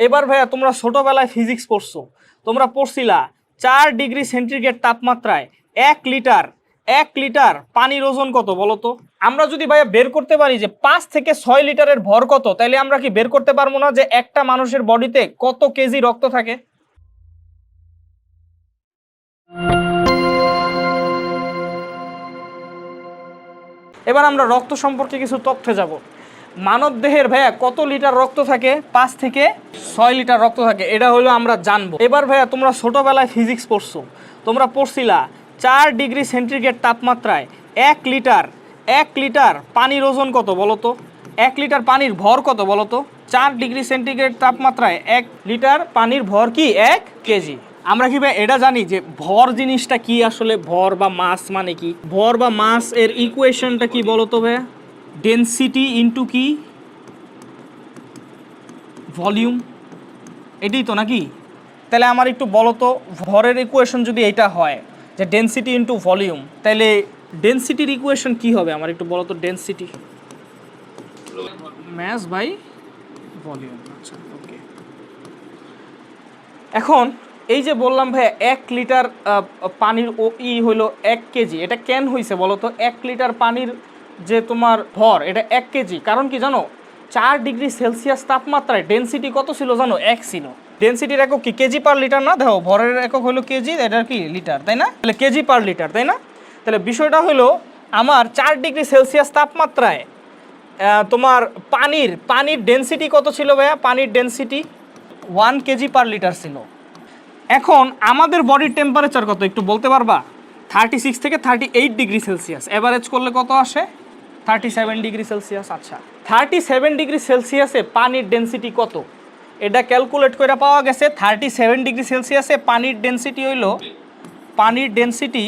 এবার ভাইয়া, তোমরা ছোটবেলায় ফিজিক্স পড়ছো। তোমরা পড়ছিলা চার ডিগ্রি সেন্টিগ্রেড তাপমাত্রায় এক লিটার এক লিটার পানির ওজন কত বলো তো? আমরা যদি ভাইয়া বের করতে পারি যে পাঁচ থেকে ছয় লিটারের ভর কত তাহলে আমরা কি বের করতে পারব না যে একটা মানুষের বডিতে কত কেজি রক্ত থাকে? এবার আমরা রক্ত সম্পর্কে কিছু তথ্যে যাব। মানব দেহের ভাইয়া, কত লিটার রক্ত থাকে? পাঁচ থেকে ছয় লিটার রক্ত থাকে, এটা হলো আমরা জানব। এবার ভাইয়া, তোমরা ছোটবেলায় ফিজিক্স পড়ছো, তোমরা পড়ছিলা চার ডিগ্রি সেন্টিগ্রেড তাপমাত্রায় এক লিটার এক লিটার পানির ওজন কত বলো তো এক লিটার পানির ভর কত বলো তো চার ডিগ্রি সেন্টিগ্রেড তাপমাত্রায় এক লিটার পানির ভর কি? এক কেজি। আমরা কি ভাই এটা জানি যে ভর জিনিসটা কি আসলে? ভর বা মাস মানে কি? ভর বা মাস এর ইকুয়েশনটা কি বলো তো ভাইয়া? ডেনসিটি ইনটু কি? ভলিউম এটাই তো নাকি? তাহলে আমার একটু বলো তো, ভরের ইকুয়েশন যদি এটা হয়, যে ডেনসিটি ইনটু ভলিউম তাহলে ডেনসিটির ইকুয়েশন কি হবে? আমার একটু বলো তো density mass by volume okay এখন, এই যে বললাম ভাই এক লিটার পানির ও ই হলো এক কেজি, এটা কেন হয়েছে বলো তো? এক লিটার পানির যে তোমার ভর, এটা এক কেজি। কারণ কি জানো? চার ডিগ্রি সেলসিয়াস তাপমাত্রায় ডেনসিটি কত ছিল জানো? এক ছিল। ডেনসিটির একক কি? কেজি পার লিটার না? দেখো, ভরের একক হলো কেজি, এটার কি? লিটার তাই না? তাহলে কেজি পার লিটার তাই না? তাহলে বিষয়টা হলো, আমার চার ডিগ্রি সেলসিয়াস তাপমাত্রায় তোমার পানির পানির ডেনসিটি কত ছিল ভাইয়া? পানির density one kg per litre ছিল। এখন আমাদের বডির টেম্পারেচার কত? একটু বলতে পারবা? থার্টি সিক্স থেকে thirty eight degree Celsius average করলে কত আসে? থার্টি সেভেন ডিগ্রি সেলসিয়াস আচ্ছা। থার্টি সেভেন ডিগ্রি সেলসিয়াসে পানির ডেনসিটি কত? এটা ক্যালকুলেট করে পাওয়া গেছে থার্টি সেভেন ডিগ্রি সেলসিয়াসে পানির ডেনসিটি হইল, পানির density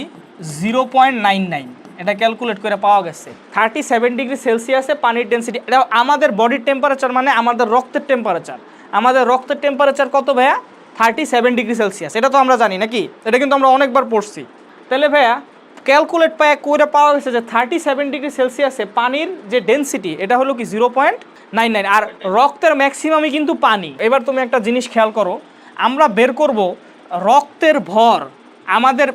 zero point nine nine এটা ক্যালকুলেট করে পাওয়া গেছে। থার্টি সেভেন ডিগ্রি সেলসিয়াসে পানির ডেনসিটি এটা আমাদের বডির টেম্পারেচার মানে আমাদের রক্তের টেম্পারেচার আমাদের রক্তের টেম্পারেচার কত ভাইয়া? Thirty seven degree Celsius. এটা তো আমরা জানি, নাকি? এটা কিন্তু আমরা অনেকবার পড়ছি। তাহলে ভাইয়া ক্যালকুলেট পায় করে পাওয়া গেছে যে থার্টি সেভেন ডিগ্রি সেলসিয়াসে পানির যে ডেনসিটি এটা হলো কি জিরো পয়েন্ট নাইন নাইন আর রক্তের ম্যাক্সিমামই কিন্তু পানি। এবার তুমি একটা জিনিস খেয়াল করো আমরা বের করব রক্তের ভর আমাদের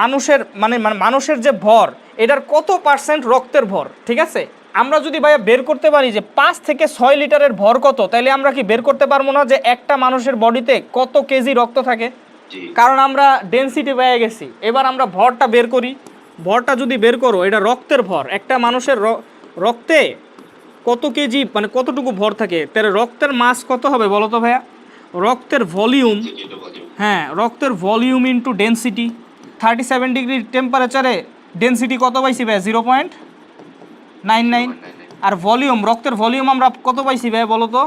মানুষের মানে মানে মানুষের যে ভর এটার কত পার্সেন্ট রক্তের ভর ঠিক আছে? আমরা যদি ভাইয়া বের করতে পারি যে পাঁচ থেকে ছয় লিটারের ভর কত তাহলে আমরা কি বের করতে পারব না যে একটা মানুষের বডিতে কত কেজি রক্ত থাকে? কারণ আমরা ডেনসিটি পেয়ে গেছি। এবার আমরা ভরটা বের করি। ভরটা যদি বের করো, এটা রক্তের ভর। একটা মানুষের রক্তে কত কেজি মানে কতটুকু ভর থাকে? তাহলে রক্তের মাস কত হবে বলো তো ভাইয়া? রক্তের ভলিউম হ্যাঁ রক্তের volume into density thirty seven degree টেম্পারেচারে ডেনসিটি কত পাইছি ভাই জিরো পয়েন্ট নাইন নাইন আর ভলিউম, রক্তের ভলিউম আমরা কত পাইছি ভাই বলো তো?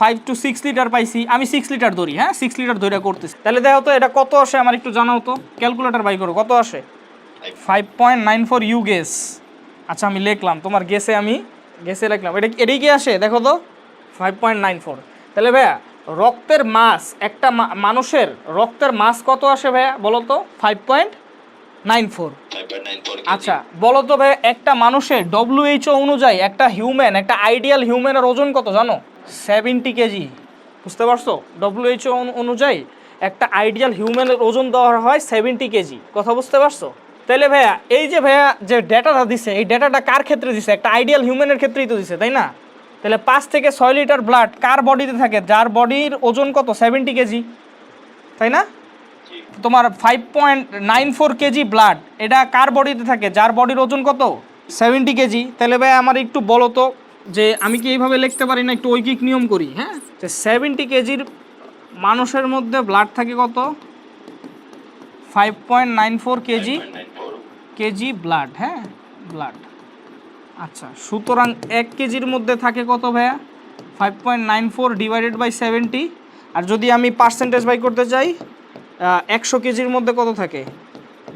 ফাইভ টু সিক্স লিটার পাইছি। আমি সিক্স লিটার ধরি হ্যাঁ? সিক্স লিটার ধরে করতেছি। তাহলে দেখো তো এটা কত আসে? আমার একটু জানাও তো। ক্যালকুলেটার বাই করো, কত আসে? Five point nine four you guess আচ্ছা আমি লিখলাম তোমার গেসে আমি গেসে লিখলাম। এটা এটাই কি আসে? দেখো তো। ফাইভ পয়েন্ট নাইন ফোর তাহলে ভাইয়া রক্তের মাস একটা মানুষের রক্তের মাস কত আসে ভাইয়া বলো তো? Five point nine four five point nine four আচ্ছা বলো তো ভাই একটা মানুষের ডব্লিউএইচও অনুযায়ী একটা হিউম্যান একটা আইডিয়াল হিউম্যানের ওজন কত জানো? Seventy kg. বুঝতে পারছ? ডব্লিউএইচও অনুযায়ী একটা আইডিয়াল হিউম্যানের ওজন দেওয়া হয় সেভেন্টি কেজি। কথা বুঝতে পারছ? তাহলে ভাইয়া এই যে ভাইয়া যে ডেটাটা দিছে এই ডেটাটা কার ক্ষেত্রে দিছে? একটা আইডিয়াল হিউম্যানের ক্ষেত্রেই তো দিছে তাই না? তাহলে পাঁচ থেকে ছয় লিটার ব্লাড কার বডিতে থাকে? যার বডির ওজন কত? সেভেন্টি কেজি তাই না? তোমার five point nine four kg blood এটা কার বডিতে থাকে? যার বডির ওজন কত? সেভেন্টি কেজি তাহলে ভাই আমার একটু বলো তো যে আমি কি এইভাবে লিখতে পারি না? একটু ঐকিক নিয়ম করি হ্যাঁ? যে সেভেন্টি কেজির মানুষের মধ্যে ব্লাড থাকে কত? Five point nine four kg kg blood হ্যাঁ? ব্লাড আচ্ছা সুতরাং এক কেজির মধ্যে থাকে কত ভাইয়া? Five point nine four divided by seventy আর যদি আমি পার্সেন্টেজ বাই করতে চাই একশো কেজির মধ্যে কত থাকে?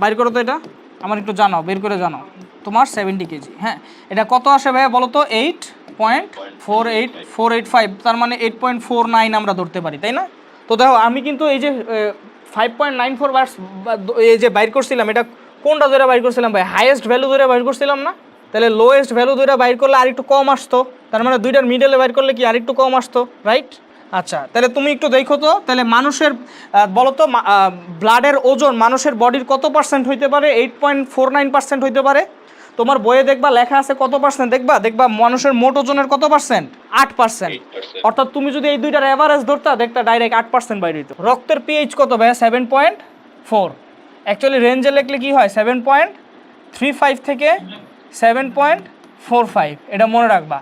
বাইর করো তো এটা, আমার একটু জানাও, বের করে জানাও। তোমার সেভেন্টি কেজি হ্যাঁ? এটা কত আসে ভাইয়া বলো তো? Eight point four eight four eight five তার মানে এইট পয়েন্ট ফোর নাইন আমরা ধরতে পারি, তাই না? তো দেখো, আমি কিন্তু এই যে ফাইভ পয়েন্ট নাইন ফোর বার্স এই যে বাইর করছিলাম, এটা কোনটা ধরে বাইর করছিলাম ভাই? হাইয়েস্ট ভ্যালু ধরে বাইর করছিলাম না? তাহলে লোয়েস্ট ভ্যালু ধরে বাইর করলে আর একটু কম আসতো। তার মানে দুইটার মিডলে বাইর করলে কি আর একটু কম আসতো রাইট আচ্ছা তাহলে তুমি একটু দেখো তো তাহলে মানুষের বলো তো ব্লাডের ওজন মানুষের বডির কত পার্সেন্ট হইতে পারে? Eight point four nine percent হইতে পারে। তোমার বইয়ে দেখবা লেখা আছে কত পার্সেন্ট দেখবা দেখবা মানুষের মোট ওজনের কত পার্সেন্ট আট পার্সেন্ট অর্থাৎ তুমি যদি এই দুইটার অ্যাভারেজ ধরতা দেখতা ডাইরেক্ট আট পার্সেন্ট বাইরে হইতো। রক্তের পিএইচ কত ভাইয়া? সেভেন পয়েন্ট ফোর অ্যাকচুয়ালি রেঞ্জে লিখলে কি হয়? সেভেন পয়েন্ট থ্রি ফাইভ থেকে সেভেন পয়েন্ট ফোর ফাইভ এটা মনে রাখবা।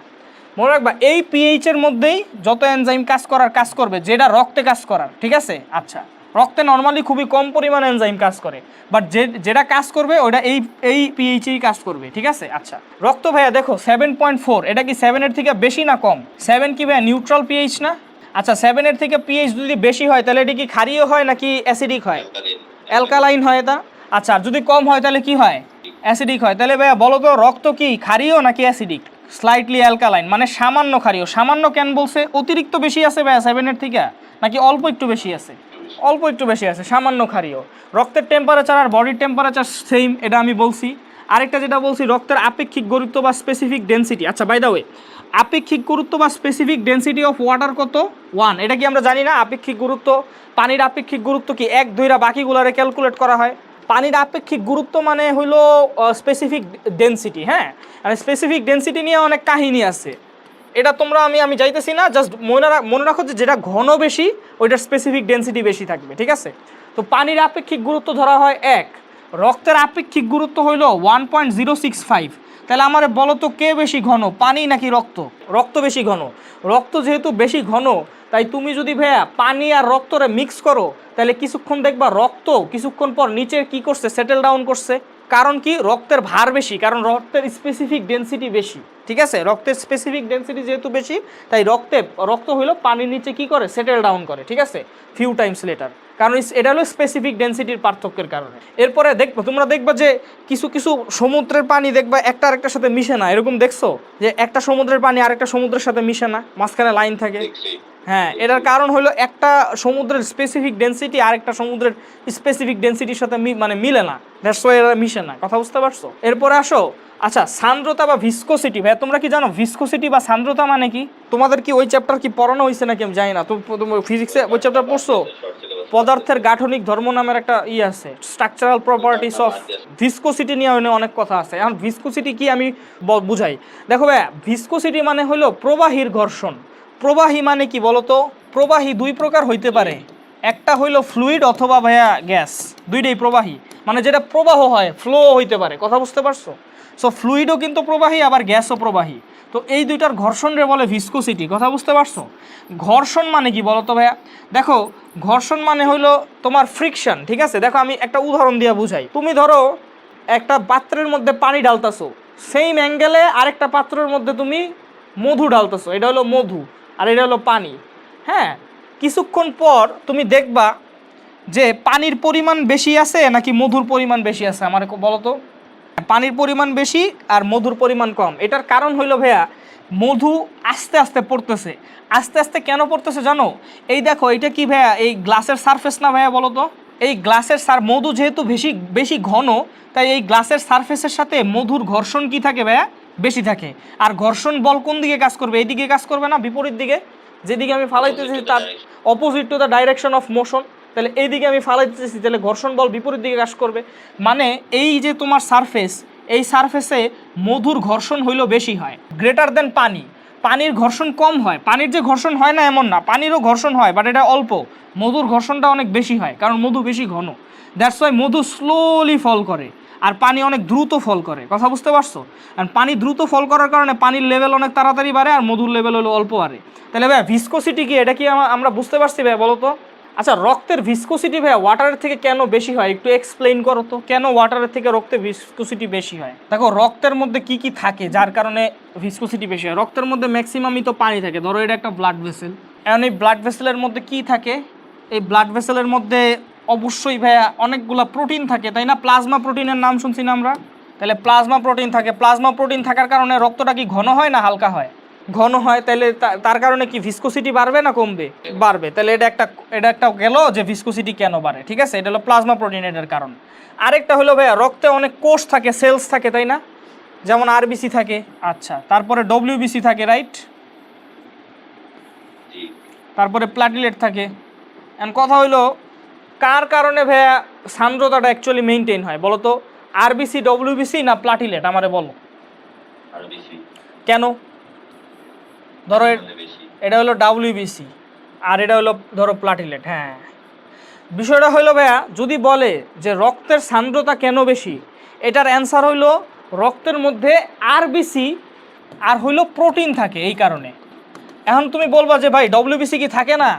মনে রাখবা, এই পিএইচের মধ্যেই যত এনজাইম কাজ করার, কাজ করবে, যেটা রক্তে কাজ করার, ঠিক আছে? আচ্ছা রক্তে নর্মালি খুবই কম পরিমাণ এনজাইম কাজ করে বাট যে, যেটা কাজ করবে ওটা এই এই পিএইচেই কাজ করবে, ঠিক আছে? আচ্ছা রক্ত ভাইয়া, দেখো সেভেন পয়েন্ট ফোর এটা কি সেভেনের থেকে বেশি না কম? সেভেন কি ভাইয়া নিউট্রাল পিএইচ না? আচ্ছা সেভেনের থেকে পিএইচ যদি বেশি হয়, তাহলে এটা কি ক্ষারীয় হয় নাকি অ্যাসিডিক হয়? অ্যালকালাইন হয় এটা? আচ্ছা যদি কম হয় তাহলে কি হয়? অ্যাসিডিক হয়। তাহলে ভাইয়া বলো তো, রক্ত কি ক্ষারীয় নাকি অ্যাসিডিক? স্লাইটলি অ্যালকালাইন মানে সামান্য ক্ষারীয়। সামান্য কেন বলছে? অতিরিক্ত বেশি আছে ভাইয়া সেভেনের থেকে? নাকি অল্প একটু বেশি আছে? অল্প একটু বেশি আছে, সামান্য ক্ষারীয়। রক্তের টেম্পারেচার আর বডির টেম্পারেচার সেম এটা আমি বলছি। আরেকটা যেটা বলছি, রক্তের আপেক্ষিক গুরুত্ব বা স্পেসিফিক ডেন্সিটি আচ্ছা বাই দা ওয়ে আপেক্ষিক গুরুত্ব বা স্পেসিফিক ডেন্সিটি অফ ওয়াটার কত? ওয়ান এটা কি আমরা জানি না? আপেক্ষিক গুরুত্ব, পানির আপেক্ষিক গুরুত্ব কি এক দুইরা বাকিগুলারে ক্যালকুলেট করা হয়? পানির আপেক্ষিক গুরুত্ব মানে হইল স্পেসিফিক ডেন্সিটি হ্যাঁ? আর স্পেসিফিক ডেন্সিটি নিয়ে অনেক কাহিনী আছে। এটা তোমরা আমি আমি যাইতেছি না জাস্ট মনে মনে রাখো যে যেটা ঘন বেশি, ওইটার স্পেসিফিক ডেন্সিটি বেশি থাকবে, ঠিক আছে? তো পানির আপেক্ষিক গুরুত্ব ধরা হয় এক। রক্তের আপেক্ষিক গুরুত্ব হইল one point zero six five তাহলে আমার বলো তো কে বেশি ঘন, পানি নাকি রক্ত? রক্ত বেশি ঘন। রক্ত যেহেতু বেশি ঘন, তাই তুমি যদি ভাইয়া পানি আর রক্তরে মিক্স করো, তাহলে কিছুক্ষণ দেখবা রক্ত কিছুক্ষণ পর নিচে কি করছে সেটেল ডাউন করছে। কারণ কি? রক্তের ভার বেশি, কারণ রক্তের স্পেসিফিক ডেন্সিটি বেশি। ঠিক আছে? রক্তের স্পেসিফিক ডেন্সিটি যেহেতু বেশি, তাই রক্তে, রক্ত হইল পানির নিচে কি করে? সেটেল ডাউন করে। ঠিক আছে? ফিউ টাইমস লেটার কারণ এটা হলো স্পেসিফিক ডেন্সিটির পার্থক্যের কারণে। এরপরে দেখব তোমরা দেখবা যে কিছু কিছু সমুদ্রের পানি দেখবা একটা আরেকটার সাথে মিশে না। এরকম দেখছ? যে একটা সমুদ্রের পানি আরেকটা সমুদ্রের সাথে মিশে না মাঝখানে লাইন থাকে। হ্যাঁ এটার কারণ হলো একটা সমুদ্রের স্পেসিফিক ডেন্সিটি আর একটা সমুদ্রের স্পেসিফিক ডেন্সিটির সাথে মানে মিলে না। দ্যাটস ওয়াই এরা মিশে না। কথা বুঝতে পারছ? এরপরে আসো। আচ্ছা সান্দ্রতা বা ভিসকোসিটি ভাই তোমরা কি জানো ভিসকোসিটি বা সান্দ্রতা মানে কি? তোমাদের কি ওই চ্যাপ্টার কি পড়ানো হয়েছে নাকি আমি জানি না। তুমি ফিজিক্সে ওই চ্যাপ্টার পড়ছো? পদার্থের গাঠনিক ধর্ম নামের একটা ই আছে স্ট্রাকচারাল প্রপার্টিস অফ ভিসকোসিটি নিয়ে অনেক কথা আছে। এখন ভিসকোসিটি কি আমি বুঝাই। দেখো ভাই ভিসকোসিটি মানে হলো প্রবাহীর ঘর্ষণ। প্রবাহী মানে কি বলতো? প্রবাহী দুই প্রকার হইতে পারে। একটা হইল ফ্লুইড অথবা ভাইয়া গ্যাস দুইটাই প্রবাহী। মানে যেটা প্রবাহ হয় ফ্লো হইতে পারে। কথা বুঝতে পারছ? সো ফ্লুইডও কিন্তু প্রবাহী, আবার গ্যাসও প্রবাহী। তো এই দুইটার ঘর্ষণ রে বলে ভিসকোসিটি কথা বুঝতে পারছ? ঘর্ষণ মানে কি বলো তো ভাইয়া? দেখো, ঘর্ষণ মানে হলো তোমার ফ্রিকশন ঠিক আছে? দেখো, আমি একটা উদাহরণ দিয়ে বুঝাই। তুমি ধরো, একটা পাত্রের মধ্যে পানি ডালতাছো সেম অ্যাঙ্গেলে আরেকটা পাত্রের মধ্যে তুমি মধু ডালতেছো এটা হলো মধু, আর এটা হলো পানি। হ্যাঁ? কিছুক্ষণ পর তুমি দেখবা যে পানির পরিমাণ বেশি আছে নাকি মধুর পরিমাণ বেশি আছে? আমার বলো তো। পানির পরিমাণ বেশি আর মধুর পরিমাণ কম। এটার কারণ হইল ভাইয়া মধু আস্তে আস্তে পড়তেছে। আস্তে আস্তে কেন পড়তেছে জানো? এই দেখো এটা কি ভাইয়া? এই গ্লাসের সারফেস না ভাইয়া বলো তো? এই গ্লাসের সার মধু যেহেতু বেশি বেশি ঘন তাই এই গ্লাসের সারফেসের সাথে মধুর ঘর্ষণ কি থাকে ভাইয়া? বেশি থাকে। আর ঘর্ষণ বল কোন দিকে কাজ করবে? এইদিকে কাজ করবে না? বিপরীত দিকে? যেদিকে আমি ফালাইতেছি তার opposite to the direction of motion তাহলে এইদিকে আমি ফালাইতেছি তাহলে ঘর্ষণ বল বিপরীত দিকে কাজ করবে। মানে এই যে তোমার সারফেস এই সারফেসে মধুর ঘর্ষণ হইল বেশি হয়। গ্রেটার দেন পানি। পানির ঘর্ষণ কম হয়। পানির যে ঘর্ষণ হয় না এমন না, পানিরও ঘর্ষণ হয় বাট এটা অল্প। মধুর ঘর্ষণটা অনেক বেশি হয়, কারণ মধু বেশি ঘন। দ্যাটস ওয়াই মধু স্লোলি ফল করে, আর পানি অনেক দ্রুত ফল করে। কথা বুঝতে পারছ? আর পানি দ্রুত ফল করার কারণে পানির লেভেল অনেক তাড়াতাড়ি বাড়ে, আর মধুর লেভেল হলো অল্প বাড়ে। তাহলে ভাই ভিসকোসিটি কি? এটা কি আমরা বুঝতে পারছি ভাই বলো তো? আচ্ছা রক্তের ভিসকোসিটি ভাইয়া ওয়াটারের থেকে কেন বেশি হয়? একটু এক্সপ্লেইন করো তো, কেন ওয়াটারের থেকে রক্তের ভিসকোসিটি বেশি হয়? দেখো, রক্তের মধ্যে কি কি থাকে, যার কারণে ভিসকোসিটি বেশি হয়? রক্তের মধ্যে ম্যাক্সিমামই তো পানি থাকে। ধরো, এটা একটা ব্লাড ভেসেল এখন এই ব্লাড ভেসেলের মধ্যে কি থাকে? এই ব্লাড ভেসেলের মধ্যে অবশ্যই ভাইয়া অনেকগুলা প্রোটিন থাকে, তাই না? প্লাজমা প্রোটিনের নাম শুনছি না আমরা? তাহলে প্লাজমা প্রোটিন থাকে। প্লাজমা প্রোটিন থাকার কারণে রক্তটা কি ঘন হয় না হালকা হয়? ঘন হয় তাহলে তার কারণে কি ভিসকোসিটি বাড়বে না কমবে? বাড়বে। তাহলে এটা একটা এটা একটা গেল যে ভিসকোসিটি কেন বাড়ে ঠিক আছে? এটা হলো প্লাজমা প্রোটিন এটার কারণ। আরেকটা হলো ভাইয়া রক্তে অনেক কোষ থাকে সেলস থাকে তাই না? যেমন আরবিসি থাকে আচ্ছা। তারপরে ডব্লিউবিসি থাকে রাইট তারপরে প্লাটিলেট থাকে। এখন কথা হইল কার কারণে ভাইয়া সান্দ্রতাটা অ্যাকচুয়ালি মেনটেন হয় বলো তো? আরবিসি ডব্লিউবিসি না প্লাটিলেট আমারে বলো। কেন? ধরো বেশি এটা হলো ডাব্লিউবিসি আর এটা হলো ধরো প্লাটিলেট হ্যাঁ। বিষয়টা হইল ভাইয়া, যদি বলে যে রক্তের সান্দ্রতা কেন বেশি, এটার অ্যান্সার হইল রক্তের মধ্যে আরবিসি আর হইল প্রোটিন থাকে এই কারণে। এখন তুমি বলবা যে ভাই ডব্লিউবিসি কি থাকে না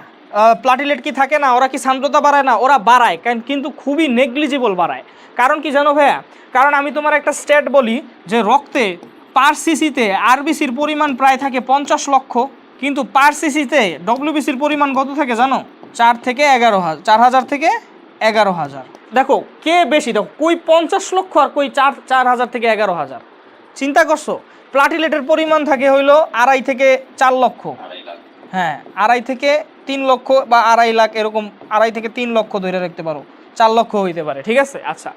প্লাটিলেট কি থাকে না, ওরা কি সান্দ্রতা বাড়ায় না? ওরা বাড়ায় কিন্তু খুবই নেগলিজিবল বাড়ায়। কারণ কি জানো ভাইয়া? কারণ আমি তোমার একটা স্টেট বলি যে রক্তে পার সিসিতে আরবিসির পরিমাণ প্রায় থাকে পঞ্চাশ লক্ষ, কিন্তু পার সিসিতে ডব্লিউবিসির পরিমাণ কত থাকে জানো? চার থেকে এগারো হাজার চার হাজার থেকে এগারো হাজার। দেখো, কে বেশি? দেখো, কই পঞ্চাশ লক্ষ আর কই চার চার হাজার থেকে এগারো হাজার। চিন্তা করছ? প্লাটিলেটের পরিমাণ থাকে হইল আড়াই থেকে চার লক্ষ। হ্যাঁ আড়াই থেকে তিন লক্ষ বা আড়াই লাখ এরকম, আড়াই থেকে তিন লক্ষ ধরে রাখতে পারো। চার লক্ষ হইতে পারে, ঠিক আছে? আচ্ছা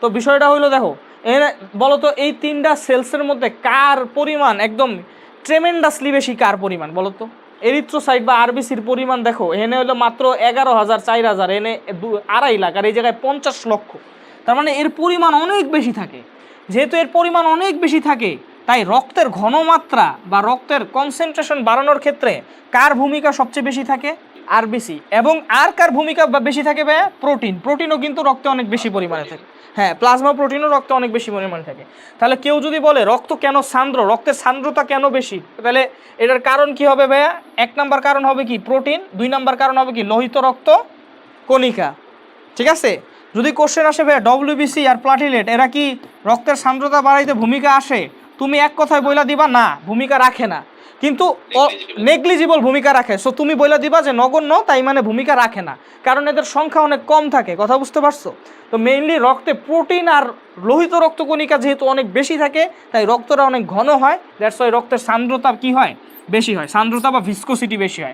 তো বিষয়টা হইল দেখো এখানে বলো তো এই তিনটা সেলসের মধ্যে কার পরিমাণ, একদম ট্রেমেন্ডাসলি বেশি কার পরিমাণ বলো তো এরিথ্রোসাইট বা আরবিসির পরিমাণ দেখো, এনে হলো মাত্র এগারো হাজার, চার হাজার, এনে দু- আড়াই লাখ, আর এই জায়গায় পঞ্চাশ লক্ষ। তার মানে এর পরিমাণ অনেক বেশি থাকে। যেহেতু এর পরিমাণ অনেক বেশি থাকে, তাই রক্তের ঘনমাত্রা বা রক্তের কনসেন্ট্রেশন বাড়ানোর ক্ষেত্রে কার ভূমিকা সবচেয়ে বেশি থাকে? আরবিসি এবং আর কার ভূমিকা বেশি থাকে ভাইয়া? প্রোটিন। প্রোটিনও কিন্তু রক্তে অনেক বেশি পরিমাণে থাকে। হ্যাঁ প্লাজমা প্রোটিনও রক্তে অনেক বেশি পরিমাণে থাকে। তাহলে কেউ যদি বলে, রক্ত কেন সান্দ্র? রক্তের সান্দ্রতা কেন বেশি? তাহলে এটার কারণ কি হবে ভাইয়া? এক নাম্বার কারণ হবে কি? প্রোটিন। দুই নাম্বার কারণ হবে কি? লোহিত রক্ত কণিকা। ঠিক আছে? যদি কোশ্চেন আসে ভাইয়া ডব্লিউবিসি আর প্লাটিলেট এরা কি রক্তের সান্দ্রতা বাড়াইতে ভূমিকা আসে? তুমি এক কথায় বইলা দিবা, না, ভূমিকা রাখে না। কিন্তু. নেগলিজিবল ভূমিকা রাখে। সো তুমি বইলা দিবা যে নগণ্য তাই মানে ভূমিকা রাখে না। কারণ এদের সংখ্যা অনেক কম থাকে। কথা বুঝতে পারছ? তো মেইনলি রক্তে প্রোটিন আর লোহিত রক্তকণিকা যেহেতু অনেক বেশি থাকে তাই রক্তটা অনেক ঘন হয়। দ্যাটস ওই রক্তের সান্দ্রতা কি হয়? বেশি হয়। সান্দ্রতা বা ভিস্কোসিটি বেশি হয়।